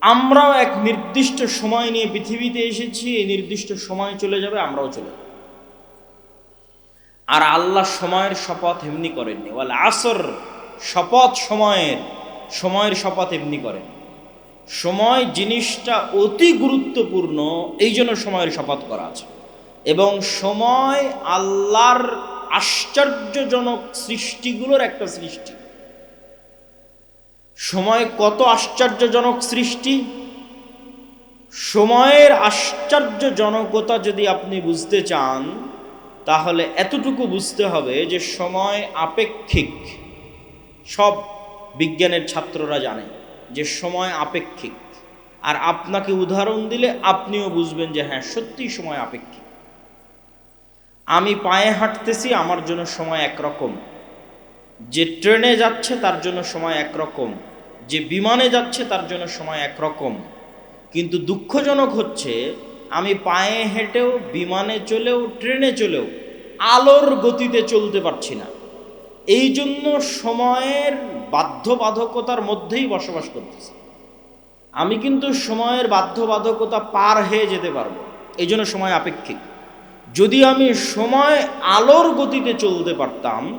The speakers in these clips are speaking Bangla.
আমরাও এক নির্দিষ্ট সময় নিয়ে পৃথিবীতে এসেছি, এই নির্দিষ্ট সময় চলে যাবে, আমরাও চলে যাব। আর আল্লাহ সময়ের শপথ এমনি করেননি। ওয়াল আসর শপথ সময়ের সময়ের শপথ এমনি করেন। সময় জিনিসটা অতি গুরুত্বপূর্ণ, এই জন্য সময়ের শপথ করা আছে। এবং সময় আল্লাহর আশ্চর্যজনক সৃষ্টিগুলোর একটা সৃষ্টি। সময় কত আশ্চর্যজনক সৃষ্টি? সময়ের আশ্চর্যজনকতা যদি আপনি বুঝতে চান, তাহলে এতটুকু বুঝতে হবে যে সময় আপেক্ষিক। সব বিজ্ঞানের ছাত্ররা জানে যে সময় আপেক্ষিক। আর আপনাকে উদাহরণ দিলে আপনিও বুঝবেন যে হ্যাঁ সত্যিই সময় আপেক্ষিক। আমি পায়ে হাঁটতেছি, আমার জন্য সময় একরকম। যে ট্রেনে যাচ্ছে তার জন্য সময় একরকম, যে বিমানে যাচ্ছে তার জন্য সময় একরকম। কিন্তু দুঃখজনক হচ্ছে, আমি পায়ে হেঁটেও, বিমানে চলেও, ট্রেনে চলেও, আলোর গতিতে চলতে পারছি না। এই জন্য সময়ের বাধ্যবাধকতার মধ্যেই বসবাস করতেছি। আমি কিন্তু সময়ের বাধ্যবাধকতা পার হয়ে যেতে পারব, এই জন্য সময় আপেক্ষিক। যদি আমি সময় আলোর গতিতে চলতে পারতাম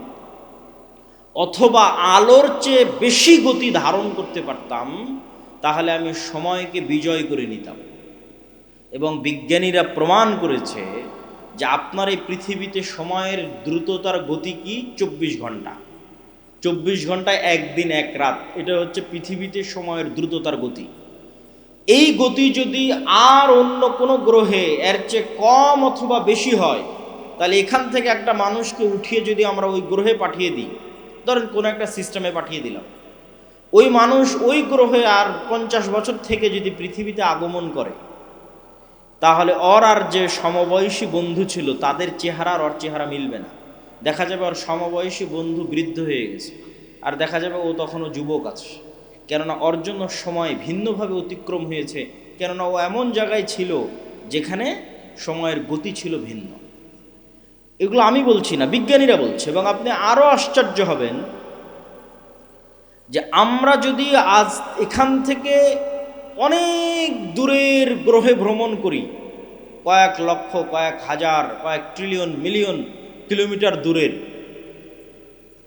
অথবা আলোর চেয়ে বেশি গতি ধারণ করতে পারতাম, তাহলে আমি সময়কে বিজয় করে নিতাম। এবং বিজ্ঞানীরা প্রমাণ করেছে যে আপনার এই পৃথিবীতে সময়ের দ্রুততার গতি কি? চব্বিশ ঘণ্টা। চব্বিশ ঘন্টায় একদিন, এক রাত। এটা হচ্ছে পৃথিবীতে সময়ের দ্রুততার গতি। এই গতি যদি আর অন্য কোনো গ্রহে এর চেয়ে কম অথবা বেশি হয়, তাহলে এখান থেকে একটা মানুষকে উঠিয়ে যদি আমরা ওই গ্রহে পাঠিয়ে দিই ধরেন কোনো একটা সিস্টেমে পাঠিয়ে দিলাম। ওই মানুষ ওই গ্রহে আর পঞ্চাশ বছর থেকে যদি পৃথিবীতে আগমন করে, তাহলে অর আর যে সমবয়সী বন্ধু ছিল, তাদের চেহারা আর ওর চেহারা মিলবে না। দেখা যাবে ওর সমবয়সী বন্ধু বৃদ্ধ হয়ে গেছে, আর দেখা যাবে ও তখনও যুবক আছে। কেননা ওর জন্য সময় ভিন্নভাবে অতিক্রম হয়েছে, কেননা ও এমন জায়গায় ছিল যেখানে সময়ের গতি ছিল ভিন্ন। এগুলো আমি বলছি না, বিজ্ঞানীরা বলছে, এবং আপনি আরও আশ্চর্য হবেন যে আমরা যদি আজ এখান থেকে অনেক দূরের গ্রহে ভ্রমণ করি, কয়েক লক্ষ, কয়েক হাজার, কয়েক ট্রিলিয়ন মিলিয়ন কিলোমিটার দূরের,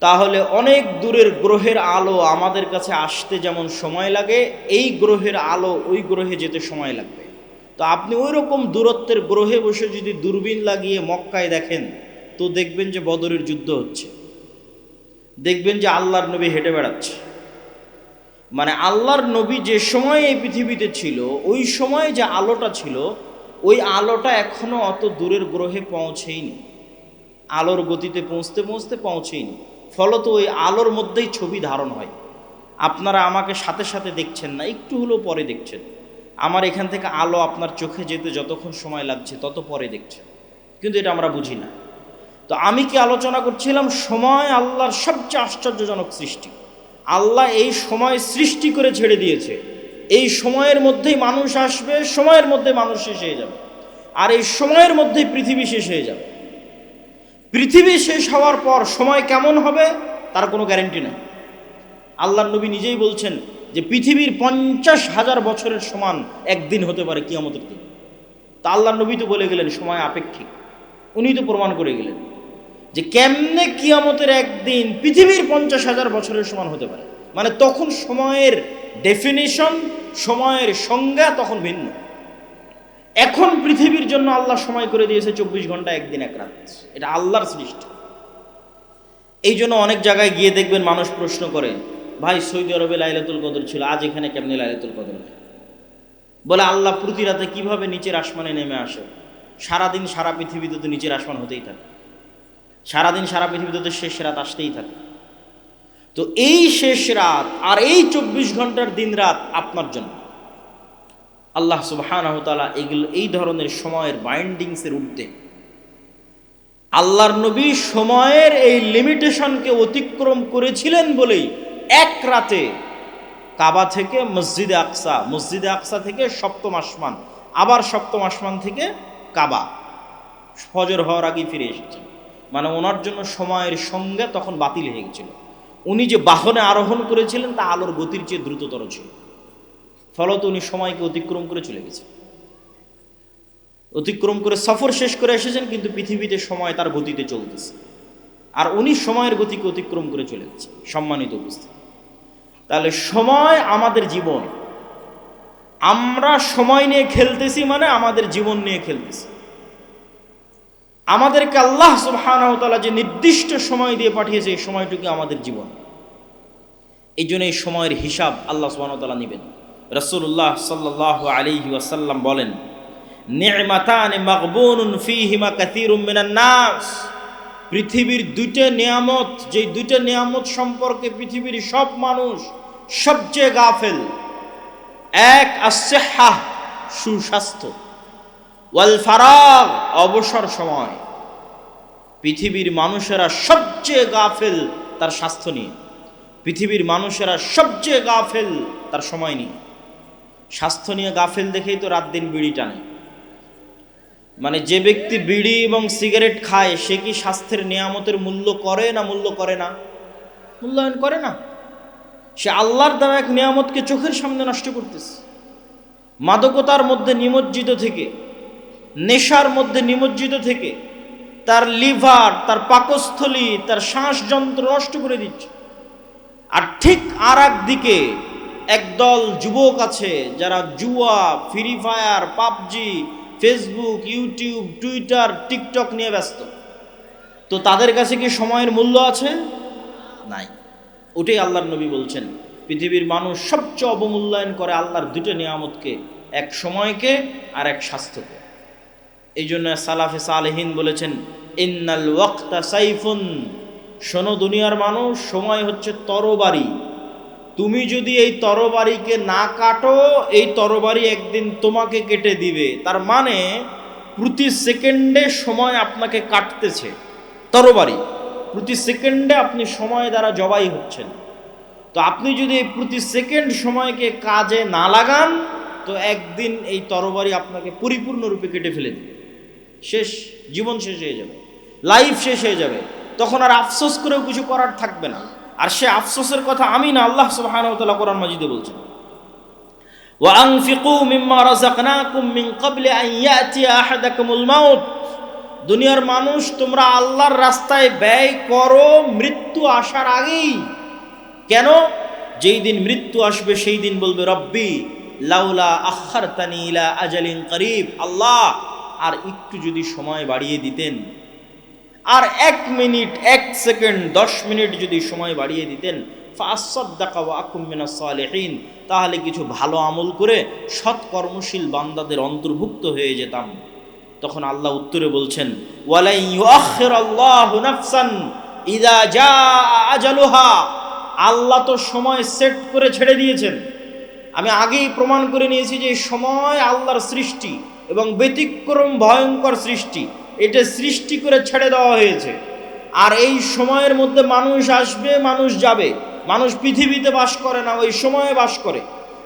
তাহলে অনেক দূরের গ্রহের আলো আমাদের কাছে আসতে যেমন সময় লাগে, এই গ্রহের আলো ওই গ্রহে যেতে সময় লাগবে। তো আপনি ওই রকম দূরত্বের গ্রহে বসে যদি দূরবীন লাগিয়ে মক্কায় দেখেন, তো দেখবেন যে বদরের যুদ্ধ হচ্ছে। দেখবেন যে আল্লাহর নবী হেঁটে বেড়াচ্ছে। মানে আল্লাহর নবী যে সময় এই পৃথিবীতে ছিল, ওই সময় যে আলোটা ছিল, ওই আলোটা এখনও অত দূরের গ্রহে পৌঁছেইনি। আলোর গতিতে পৌঁছতে পৌঁছতে পৌঁছেইনি। ফলত ওই আলোর মধ্যেই ছবি ধারণ হয়। আপনারা আমাকে সাথে সাথে দেখছেন না, একটু হলেও পরে দেখছেন। আমার এখান থেকে আলো আপনার চোখে যেতে যতক্ষণ সময় লাগছে, তত পরে দেখছে। কিন্তু এটা আমরা বুঝি না। তো আমি কি আলোচনা করছিলাম? সময় আল্লাহর সবচেয়ে আশ্চর্যজনক সৃষ্টি। আল্লাহ এই সময় সৃষ্টি করে ছেড়ে দিয়েছে। এই সময়ের মধ্যেই মানুষ আসবে, সময়ের মধ্যে মানুষ শেষ হয়ে যাবে। আর এই সময়ের মধ্যেই পৃথিবী শেষ হয়ে যাবে। পৃথিবী শেষ হওয়ার পর সময় কেমন হবে, তার কোনো গ্যারেন্টি নেই। আল্লাহ নবী নিজেই বলছেন যে পৃথিবীর পঞ্চাশ হাজার বছরের সমান একদিন হতে পারে কিয়ামতের দিন। তা আল্লাহ নবী তো বলে গেলেন, সময় আপেক্ষিক। উনি তো প্রমাণ করে গেলেন যে কেমনে কিয়ামতের একদিন পৃথিবীর পঞ্চাশ হাজার বছরের সমান হতে পারে। মানে তখন সময়ের ডেফিনেশন সময়ের সংজ্ঞা তখন ভিন্ন। এখন পৃথিবীর জন্য আল্লাহ সময় করে দিয়েছে চব্বিশ ঘণ্টা, একদিন এক রাত। এটা আল্লাহর সৃষ্টি। এই জন্য অনেক জায়গায় গিয়ে দেখবেন মানুষ প্রশ্ন করে ভাই, সৌদি আরবে লাইলাতুল কদর ছিল, আজ এখানে কেমনি লাইলাতুল কদর বলে, আল্লাহ প্রতি রাতে কীভাবে নিচের আসমানে নেমে আসে? সারাদিন সারা পৃথিবীতে তো নিচের আসমান হতেই থাকে। সারাদিন সারা পৃথিবীতে তো শেষ রাত আসতেই থাকে। তো এই শেষ রাত আর এই চব্বিশ ঘণ্টার দিন রাত আপনার জন্য। আল্লাহ সুবাহানহতালা এগুলো, এই ধরনের সময়ের বাইন্ডিংসের ঊর্ধ্বে। আল্লাহর নবী সময়ের এই লিমিটেশনকে অতিক্রম করেছিলেন বলেই এক রাতে কাবা থেকে মসজিদে আকসা মসজিদে আকসা থেকে সপ্তম আসমান, আবার সপ্তম আসমান থেকে কাবা। ফজর হওয়ার আগেই ফিরে এসেছেন। মানে ওনার জন্য সময়ের সঙ্গে তখন বাতিল হয়ে গেছিল। উনি যে বাহনে আরোহণ করেছিলেন, তা আলোর গতির চেয়ে দ্রুততর ছিল। ফলত উনি সময়কে অতিক্রম করে চলে গেছেন। অতিক্রম করে সফর শেষ করে এসেছেন, কিন্তু পৃথিবীতে সময় তার গতিতে চলতেছে। আর উনি সময়ের গতিকে অতিক্রম করে চলে গেছেন, সম্মানিত উপস্থিত। তাহলে সময় আমাদের জীবন। আমরা সময় নিয়ে খেলতেছি মানে আমাদের জীবন নিয়ে খেলতেছি। আমাদেরকে আল্লাহ সুবহানাহু ওয়া যে নির্দিষ্ট সময় দিয়ে পাঠিয়েছে, এই সময়টুকু আমাদের জীবন। এই জন্য এই সময়ের হিসাব আল্লাহ ওয়া নেবেন। রাসূলুল্লাহ সাল্লাল্লাহু আলাইহি ওয়াসাল্লাম বলেন পৃথিবীর দুইটা নিয়ামত যে দুইটা নিয়ামত সম্পর্কে পৃথিবীর সব মানুষ সবচেয়ে গাফেল। এক আসেহা সুস্বাস্থ্য। ওয়াল ফারাগ, অবসর সময়। পৃথিবীর মানুষেরা সবচেয়ে গাফেল তার স্বাস্থ্য নিয়ে। পৃথিবীর মানুষেরা সবচেয়ে গাফেল তার সময় নিয়ে। স্বাস্থ্য নিয়ে গাফেল দেখেই তো রাত দিন বিড়ি টানে। মানে যে ব্যক্তি বিড়ি এবং সিগারেট খায়, সে কি স্বাস্থ্যের নিয়ামতের মূল্য করে না মূল্য করে না? মূল্যায়ন করে না? সে আল্লাহর দেওয়া এক নিয়ামতকে চোখের সামনে নষ্ট করতেছে। মাদকতার মধ্যে নিমজ্জিত থেকে, নেশার মধ্যে নিমজ্জিত থেকে তার লিভার, তার পাকস্থলী, তার শ্বাসযন্ত্র নষ্ট করে দিচ্ছে। আর ঠিক আর দিকে একদল যুবক আছে যারা জুয়া, free fire, PUBG, Facebook, YouTube, Twitter, TikTok নিয়ে ব্যস্ত। তো তাদের কাছে কি সময়ের মূল্য আছে? নাই। ওটাই আল্লাহর নবী বলছেন। পৃথিবীর মানুষ সবচেয়ে অবমূল্যায়ন করে আল্লাহর দুটো নিয়ামতকে, এক সময়কে আর এক স্বাস্থ্যকে। এই জন্য সালাফে সালেহিন বলেছেন, ইন্নাল ওয়াক্তা সাইফুন। শোনো দুনিয়ার মানুষ, সময় হচ্ছে তরবারি। তুমি যদি এই তরবারিকে না কাটো, এই তরবারি একদিন তোমাকে কেটে দিবে। তার মানে প্রতি সেকেন্ডে সময় আপনাকে কাটতেছে। তরবারি। প্রতি সেকেন্ডে আপনি সময় দ্বারা জবাই হচ্ছেন তো আপনি যদি এই প্রতি সেকেন্ড সময়কে কাজে না লাগান তো একদিন এই তরবারি আপনাকে পরিপূর্ণরূপে কেটে ফেলে দেবে শেষ জীবন শেষ হয়ে যাবে লাইফ শেষ হয়ে যাবে তখন আর আফসোস করেও কিছু করার থাকবে না আর সে আফসোসের কথা আমি না আল্লাহ সুবহানাহু ওয়া তাআলা কোরআন মাজিদে বলছেন وأنفقوا مما رزقناكم من قبل أن يأتي أحدكم الموت দুনিয়ার মানুষ, তোমরা আল্লাহর রাস্তায় ব্যয় করো মৃত্যু আসার আগেই। কেন? যেই দিন মৃত্যু আসবে, সেই দিন বলবে, রব্বি, লাউলা আখার ইলা আজালিন করিব। আল্লাহ, আর একটু যদি সময় বাড়িয়ে দিতেন, আর এক মিনিট, এক সেকেন্ড, দশ মিনিট যদি সময় বাড়িয়ে দিতেন তাহলে কিছু ভালো আমল করে সৎ কর্মশীল বান্দাদের অন্তর্ভুক্ত হয়ে যেতাম। তখন আল্লাহ উত্তরে বলছেন আল্লাহ তো সময় সেট করে ছেড়ে দিয়েছেন। আমি আগেই প্রমাণ করে নিয়েছি যে সময় আল্লাহর সৃষ্টি এবং ব্যতিক্রম ভয়ঙ্কর সৃষ্টি, এটা সৃষ্টি করে ছেড়ে দেওয়া হয়েছে। আর এই সময়ের মধ্যে মানুষ আসবে, মানুষ যাবে, মানুষ পৃথিবীতে বাস করে না, ওই সময়ে বাস করে।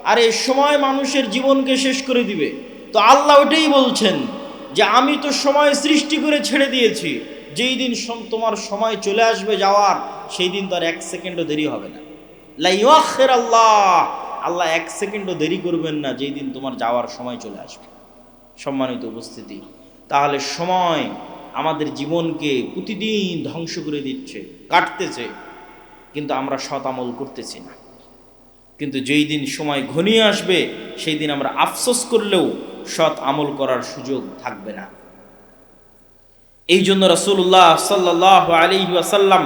আর এই সময় মানুষের জীবনকে শেষ করে দিবে। তো আল্লাহ ওটাই বলছেন যে আমি তো সময় সৃষ্টি করে ছেড়ে দিয়েছি। যেই দিন তোমার সময় চলে আসবে যাওয়ার, সেই দিন তো আর এক সেকেন্ডও দেরি হবে না। লাইয়াখের আল্লাহ আল্লাহ এক সেকেন্ডও দেরি করবেন না যেই দিন তোমার যাওয়ার সময় চলে আসবে। সম্মানিত উপস্থিতি, তাহলে সময় আমাদের জীবনকে প্রতিদিন ধ্বংস করে দিচ্ছে, কাটতেছে, কিন্তু আমরা সৎ আমল করতেছি না। কিন্তু যেই দিন সময় ঘনিয়ে আসবে, সেই দিন আমরা আফসোস করলেও সৎ আমল করার সুযোগ থাকবে না। এই জন্য রসুল্লাহ সাল্লাহ আলী ওয়াসাল্লাম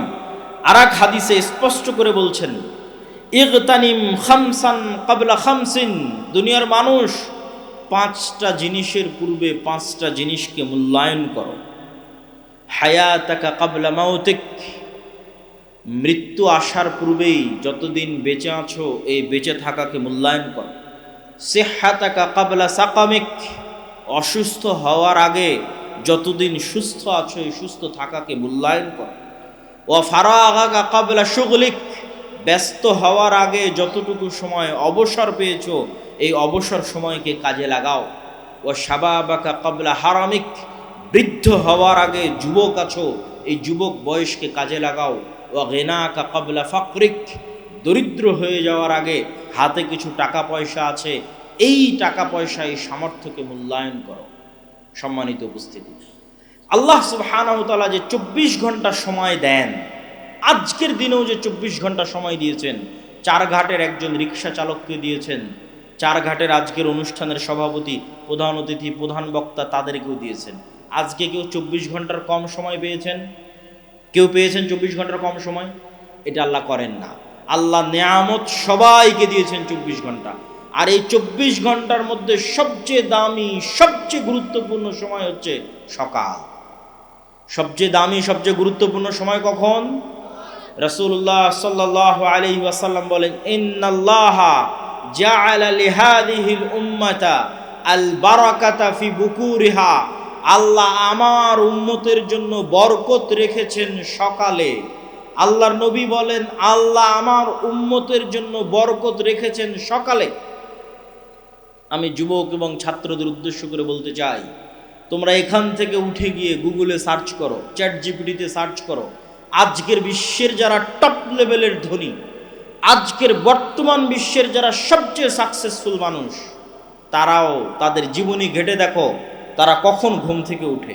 আর এক হাদিসে স্পষ্ট করে বলছেন, ইগতানিম খামসান কাবলা খামসিন দুনিয়ার মানুষ পাঁচটা জিনিসের পূর্বে পাঁচটা জিনিসকে মূল্যায়ন করো। হায়া হায়াতাকা কাবলা মাউতিক, মৃত্যু আসার পূর্বেই যতদিন বেঁচে আছো, এই বেঁচে থাকাকে মূল্যায়ন করো। সেহাতাকা কাবলা সাকামিক, অসুস্থ হওয়ার আগে যতদিন সুস্থ আছো এই সুস্থ থাকাকে মূল্যায়ন করো। ও ফারাগা কাবলা সুগলিক ব্যস্ত হওয়ার আগে যতটুকু সময় অবসর পেয়েছ, এই অবসর সময়কে কাজে লাগাও। ও সাবাবাকা কাবলা হারামিক, বৃদ্ধ হওয়ার আগে যুবক আছো, এই যুবক বয়সকে কাজে লাগাও। ও গেনাকা কাবলা ফাকরিক দরিদ্র হয়ে যাওয়ার আগে হাতে কিছু টাকা পয়সা আছে, এই টাকা পয়সা এই সামর্থ্যকে মূল্যায়ন করো। সম্মানিত উপস্থিতি, আল্লাহ সুবহানাহু যে চব্বিশ ঘণ্টা সময় দেন, আজকের দিনেও যে চব্বিশ ঘণ্টা সময় দিয়েছেন চারঘাটের একজন রিক্সা চালককে দিয়েছেন চারঘাটের আজকের অনুষ্ঠানের সভাপতি, প্রধান অতিথি, প্রধান বক্তা তাদেরকেও দিয়েছেন। আজকে কেউ চব্বিশ ঘণ্টার কম সময় পেয়েছেন? কেউ পেয়েছেন চব্বিশ ঘণ্টার কম সময়? এটা আল্লাহ করেন না। আল্লাহ নেয়ামত সবাইকে দিয়েছেন চব্বিশ ঘণ্টা। আর এই চব্বিশ ঘণ্টার মধ্যে সবচেয়ে দামি, সবচেয়ে গুরুত্বপূর্ণ সময় হচ্ছে সকাল। সবচেয়ে দামি, সবচেয়ে গুরুত্বপূর্ণ সময় কখন? রসুল্লাহ সাল্লাহ আলি ওয়াসাল্লাম বলেন, ইন্নাল্লাহা আল্লাহ আমার উম্মতের জন্য বরকত রেখেছেন সকালে। আল্লাহর নবী বলেন, আল্লাহ আমার উম্মতের জন্য বরকত রেখেছেন সকালে। আমি যুবক এবং ছাত্রদের উদ্দেশ্য করে বলতে চাই, তোমরা এখান থেকে উঠে গিয়ে গুগলে সার্চ করো চ্যাট জিপিটিতে সার্চ করো, আজকের বিশ্বের যারা টপ লেভেলের ধনী, আজকের বর্তমান বিশ্বের যারা সবচেয়ে সাকসেসফুল মানুষ, তারাও তাদের জীবনী ঘেটে দেখো, তারা কখন ঘুম থেকে উঠে?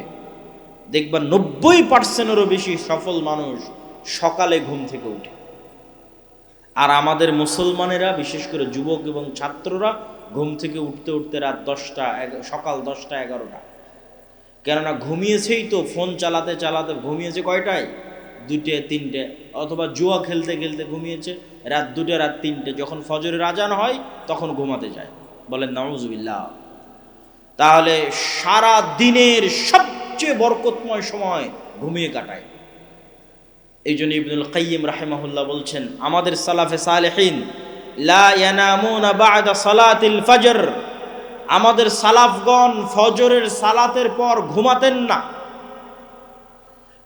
দেখবা নব্বই পার্সেন্টেরও বেশি সফল মানুষ সকালে ঘুম থেকে উঠে। আর আমাদের মুসলমানেরা, বিশেষ করে যুবক এবং ছাত্ররা, ঘুম থেকে উঠতে উঠতে রাত দশটা সকাল দশটা এগারোটা। কেননা ঘুমিয়েছেই তো, ফোন চালাতে চালাতে, ঘুমিয়েছে কয়টায়? দুটে তিনটে, অথবা জুয়া খেলতে খেলতে ঘুমিয়েছে, রাত দুটে রাত তিনটে। যখন ফজরের আজান হয়, তখন ঘুমাতে যায়। বলেন, নাউজুবিল্লাহ। তাহলে সারা দিনের সবচেয়ে বরকতময় সময় ঘুমিয়ে কাটায়। এই জন্য ইবনুল কাইম রাহেমাহুল্লাহ বলছেন, আমাদের সালাফে সালেহিন ফজর, আমাদের সালাফগণ ফজরের সালাতের পর ঘুমাতেন না।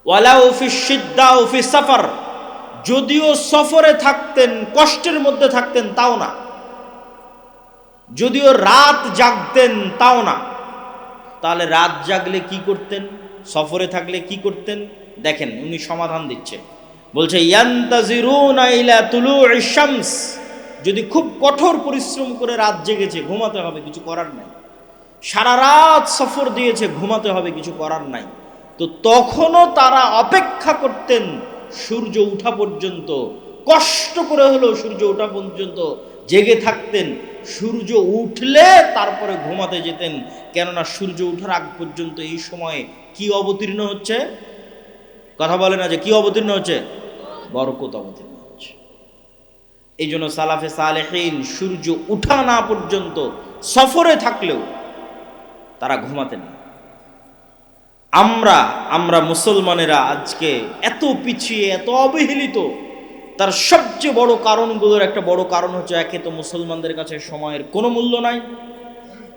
ওয়ালাউ ফি সিদ্দা ও ফি সফর, যদিও সফরে থাকতেন, কষ্টের মধ্যে থাকতেন, তাও না। যদিও রাত জাগতেন, তাও না। তাহলে রাত জাগলে কি করতেন? সফরে থাকলে কি করতেন? দেখেন, উনি সমাধান দিচ্ছে। বলছে যদি খুব কঠোর পরিশ্রম করে রাত জেগেছে, ঘুমাতে হবে, কিছু করার নাই। সারা রাত সফর দিয়েছে, ঘুমাতে হবে, কিছু করার নাই। তো তখনও তারা অপেক্ষা করতেন, সূর্য উঠা পর্যন্ত, কষ্ট করে হলেও সূর্য ওঠা পর্যন্ত জেগে থাকতেন। সূর্য উঠলে তারপরে ঘুমাতে যেতেন। কেননা সূর্য উঠার আগ পর্যন্ত এই সময়ে কি অবতীর্ণ হচ্ছে? কথা বলে না যে কি অবতীর্ণ হচ্ছে? বরকত অবতীর্ণ হচ্ছে। এই জন্য সালাফে সালেহীন সূর্য উঠা না পর্যন্ত সফরে থাকলেও তারা ঘুমাতেন না আমরা আমরা মুসলমানেরা আজকে এত পিছিয়ে, এত অবহেলিত, তার সবচেয়ে বড় কারণগুলোর একটা বড় কারণ হচ্ছে একে তো মুসলমানদের কাছে সময়ের কোনো মূল্য নাই।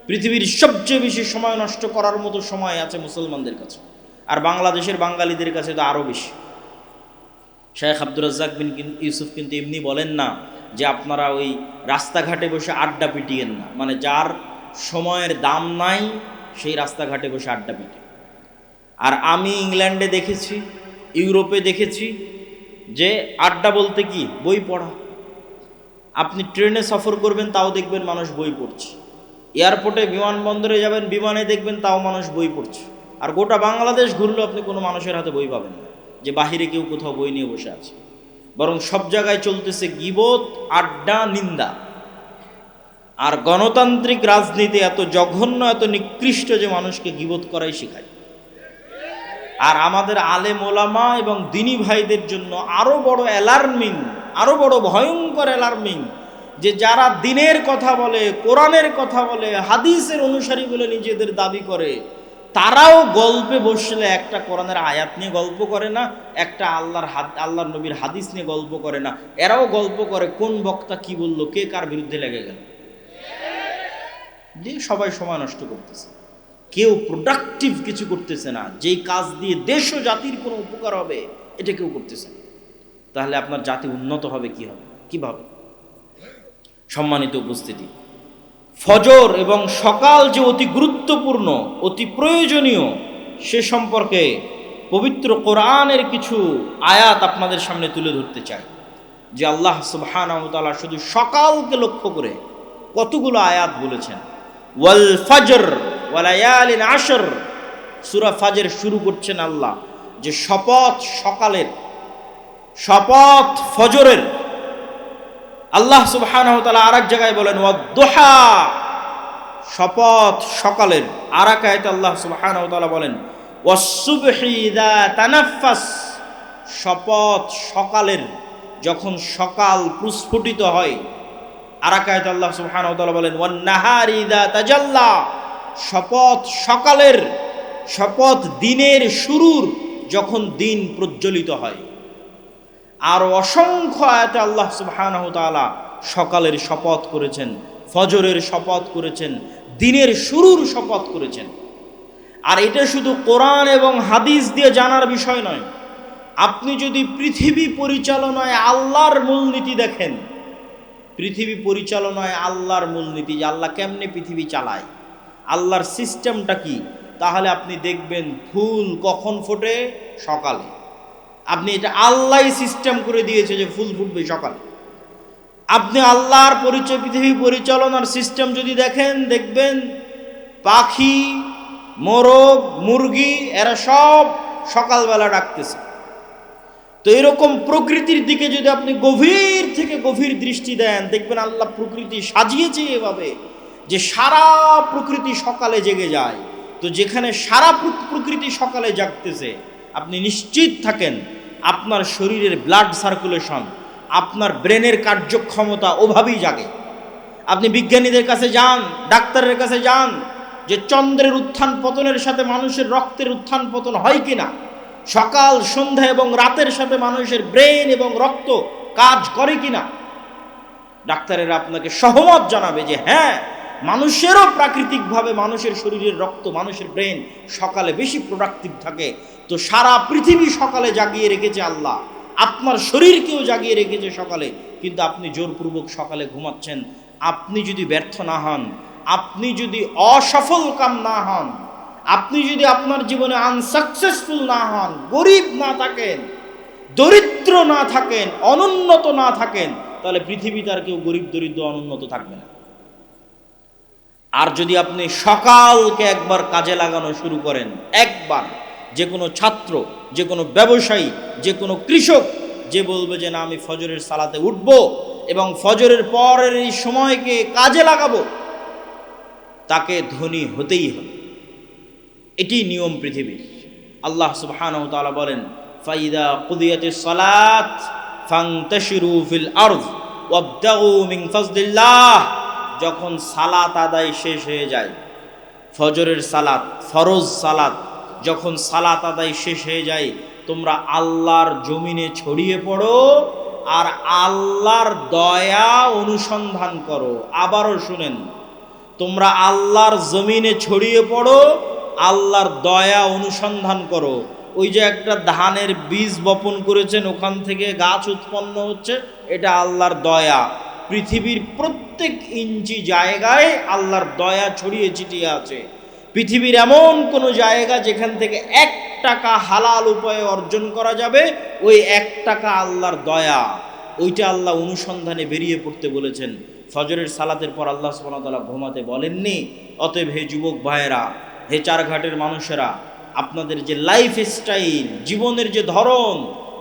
পৃথিবীর সবচেয়ে বেশি সময় নষ্ট করার মতো সময় আছে মুসলমানদের কাছে। আর বাংলাদেশের বাঙালিদের কাছে তো আরও বেশি। শেখ আব্দুর রাজ্জাক বিন ইউসুফ কিন্তু এমনি বলেন না যে আপনারা ওই রাস্তাঘাটে বসে আড্ডা পিটিয়েন না। মানে যার সময়ের দাম নাই, সেই রাস্তাঘাটে বসে আড্ডা পিটে। আর আমি ইংল্যান্ডে দেখেছি, ইউরোপে দেখেছি যে আড্ডা বলতে কি? বই পড়া। আপনি ট্রেনে সফর করবেন, তাও দেখবেন মানুষ বই পড়ছে। এয়ারপোর্টে বিমানবন্দরে যাবেন, বিমানে দেখবেন তাও মানুষ বই পড়ছে। আর গোটা বাংলাদেশ ঘুরলেও আপনি কোনো মানুষের হাতে বই পাবেন না। যে বাহিরে কেউ কোথাও বই নিয়ে বসে আছে। বরং সব জায়গায় চলতেছে গিবত, আড্ডা, নিন্দা। আর গণতান্ত্রিক রাজনীতি এত জঘন্য, এত নিকৃষ্ট যে মানুষকে গিবত করাই শেখায়। আর আমাদের আলে মোলামা এবং দিনী ভাইদের জন্য আরও বড় অ্যালার্মিং, আরও বড় ভয়ঙ্কর অ্যালার্মিং যে যারা দিনের কথা বলে, কোরআনের কথা বলে, হাদিসের অনুসারী বলে নিজেদের দাবি করে তারাও গল্পে বসলে একটা কোরআনের আয়াত নিয়ে গল্প করে না, একটা আল্লাহর হাদ, আল্লাহর নবীর হাদিস নিয়ে গল্প করে না। এরাও গল্প করে কোন বক্তা কি বলল, কে কার বিরুদ্ধে লেগে গেল। দিয়ে সবাই সময় নষ্ট করতেছে। কেউ প্রোডাক্টিভ কিছু করতেছে না। যেই কাজ দিয়ে দেশ ও জাতির কোনো উপকার হবে, এটা কেউ করতেছে না। তাহলে আপনার জাতি উন্নত হবে কি হবে? কীভাবে সম্মানিত উপস্থিতি। ফজর এবং সকাল যে অতি গুরুত্বপূর্ণ, অতি প্রয়োজনীয়, সে সম্পর্কে পবিত্র কোরআনের কিছু আয়াত আপনাদের সামনে তুলে ধরতে চাই। যে আল্লাহ সুবহানাহু তাআলা শুধু সকালকে লক্ষ্য করে কতগুলো আয়াত বলেছেন। ওয়াল ফজর ওয়ালায়ালিন আশর সূরা ফাজর শুরু করছেন আল্লাহ যে শপথ সকালের, শপথ ফজরের আল্লাহ সুবহানাহু তাআলা আরেক জায়গায় বলেন ওয়াদ-দুহা শপথ সকালের আর এক আল্লাহ সুবহানাহু বলেন শপথ সকালের যখন সকাল প্রস্ফুটিত হয় আর এক আল্লাহ তাআলা বলেন, ওয়ান-নাহারি ইযা তাজাল্লা শপথ সকালের, শপথ দিনের শুরুর যখন দিন প্রজ্বলিত হয়। আর অসংখ্য আয়াতে আল্লাহ সুবহানাহু সকালের শপথ করেছেন, ফজরের শপথ করেছেন, দিনের শুরুর শপথ করেছেন। আর এটা শুধু কোরআন এবং হাদিস দিয়ে জানার বিষয় নয়, আপনি যদি পৃথিবী পরিচালনায় আল্লাহর মূলনীতি দেখেন, পৃথিবী পরিচালনায় আল্লাহর মূলনীতি যে আল্লাহ কেমনে পৃথিবী চালায়, আল্লাহর সিস্টেমটা কি, তাহলে আপনি দেখবেন ফুল কখন ফোটে? সকালে। আপনি এটা আল্লাহ সিস্টেম করে দিয়েছে যে ফুল ফুটবে সকাল। আপনি আল্লাহর পরিচয়, পৃথিবী পরিচালনার সিস্টেম যদি দেখেন, দেখবেন পাখি, মোরগ, মুরগি, এরা সব সকালবেলা ডাকতেছে। তো এরকম প্রকৃতির দিকে যদি আপনি গভীর থেকে গভীর দৃষ্টি দেন, দেখবেন আল্লাহ প্রকৃতি সাজিয়েছে এভাবে যে সারা প্রকৃতি সকালে জেগে যায়। তো যেখানে সারা প্রকৃতি সকালে জাগতেছে, আপনি নিশ্চিত থাকেন আপনার শরীরের ব্লাড সার্কুলেশন আপনার ব্রেনের কার্যক্ষমতা ওভাবেই জাগে। আপনি বিজ্ঞানীদের কাছে যান, ডাক্তারের কাছে যান, যে চন্দ্রের উত্থান পতনের সাথে মানুষের রক্তের উত্থান পতন হয় কি না সকাল, সন্ধ্যা এবং রাতের সাথে মানুষের ব্রেন এবং রক্ত কাজ করে কি না ডাক্তারেরা আপনাকে সহমত জানাবে যে হ্যাঁ মানুষেরও প্রাকৃতিকভাবে মানুষের শরীরের রক্ত, মানুষের ব্রেন সকালে বেশি প্রোডাক্টিভ থাকে। তো সারা পৃথিবী সকালে জাগিয়ে রেখেছে আল্লাহ। আপনার শরীরকেও জাগিয়ে রেখেছে সকালে। কিন্তু আপনি জোরপূর্বক সকালে ঘুমাচ্ছেন। আপনি যদি ব্যর্থ না হন, আপনি যদি অসফল কাম না হন, আপনি যদি আপনার জীবনে আনসাকসেসফুল না হন, গরিব না থাকেন, দরিদ্র না থাকেন, অনুন্নত না থাকেন, তাহলে পৃথিবীতে আর কেউ গরিব, দরিদ্র, অনুন্নত থাকবে না। আর যদি আপনি সকালকে একবার কাজে লাগানো শুরু করেন, একবার, যে কোনো ছাত্র, যে কোনো ব্যবসায়ী, যে কোনো কৃষক, যে বলবে যে না, আমি ফজরের সালাতে উঠব এবং ফজরের পরের এই সময়কে কাজে লাগাবো, তাকে ধনী হতেই হবে। এটি নিয়ম পৃথিবীর। আল্লাহ তাআলা বলেন, ফাইদা কুদিয়াতিস সালাত ফান্তাশিরু ফিল আরদ ওয়াবতাগু মিন ফাজলিল্লাহ। যখন সালাত আদায় শেষ হয়ে যায়, ফজরের সালাত, ফরজ সালাত যখন সালাত আদায় শেষ হয়ে যায়, তোমরা আল্লাহর জমিনে ছড়িয়ে পড়ো আর আল্লাহর দয়া অনুসন্ধান করো। আবারও শুনেন, তোমরা আল্লাহর জমিনে ছড়িয়ে পড়ো, আল্লাহর দয়া অনুসন্ধান করো। ওই যে একটা ধানের বীজ বপন করেছেন, ওখান থেকে গাছ উৎপন্ন হচ্ছে, এটা আল্লাহর দয়া। পৃথিবীর প্রত্যেক ইঞ্চি জায়গায় আল্লাহর দয়া ছড়িয়ে ছিটিয়ে আছে। পৃথিবীর এমন কোনো জায়গা যেখান থেকে এক টাকা হালাল উপায়ে অর্জন করা যাবে, ওই এক টাকা আল্লাহর দয়া। ওইটা আল্লাহ অনুসন্ধানে বেরিয়ে পড়তে বলেছেন। ফজরের সালাতের পর আল্লাহ সুবহানাহু ঘুমাতে বলেননি, অতএব হে যুবক ভাইয়েরা, হে চারঘাটের মানুষেরা, আপনাদের যে লাইফ স্টাইল জীবনের যে ধরন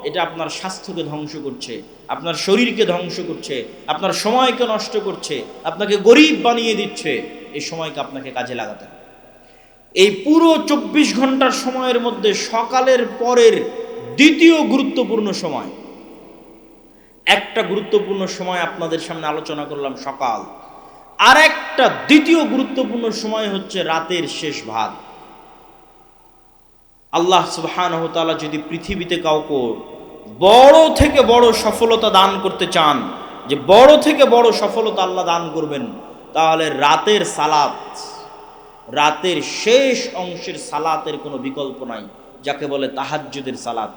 এটা আপনার স্বাস্থ্যকে ধ্বংস করছে, আপনার শরীরকে ধ্বংস করছে, আপনার সময়কে নষ্ট করছে, আপনাকে গরিব বানিয়ে দিচ্ছে, এই সময়কে আপনাকে কাজে লাগাতে এই পুরো চব্বিশ ঘণ্টার সময়ের মধ্যে সকালের পরের দ্বিতীয় গুরুত্বপূর্ণ সময়, একটা গুরুত্বপূর্ণ সময় আপনাদের সামনে আলোচনা করলাম সকাল আর একটা দ্বিতীয় গুরুত্বপূর্ণ সময় হচ্ছে রাতের শেষ ভাগ। আল্লাহ সুবাহানহতালা যদি পৃথিবীতে কাউকে বড় থেকে বড় সফলতা দান করতে চান, যে বড় থেকে বড় সফলতা আল্লাহ দান করবেন, তাহলে রাতের সালাত, রাতের শেষ অংশের সালাতের কোনো বিকল্প নাই, যাকে বলে তাহাজ্জুদের সালাত।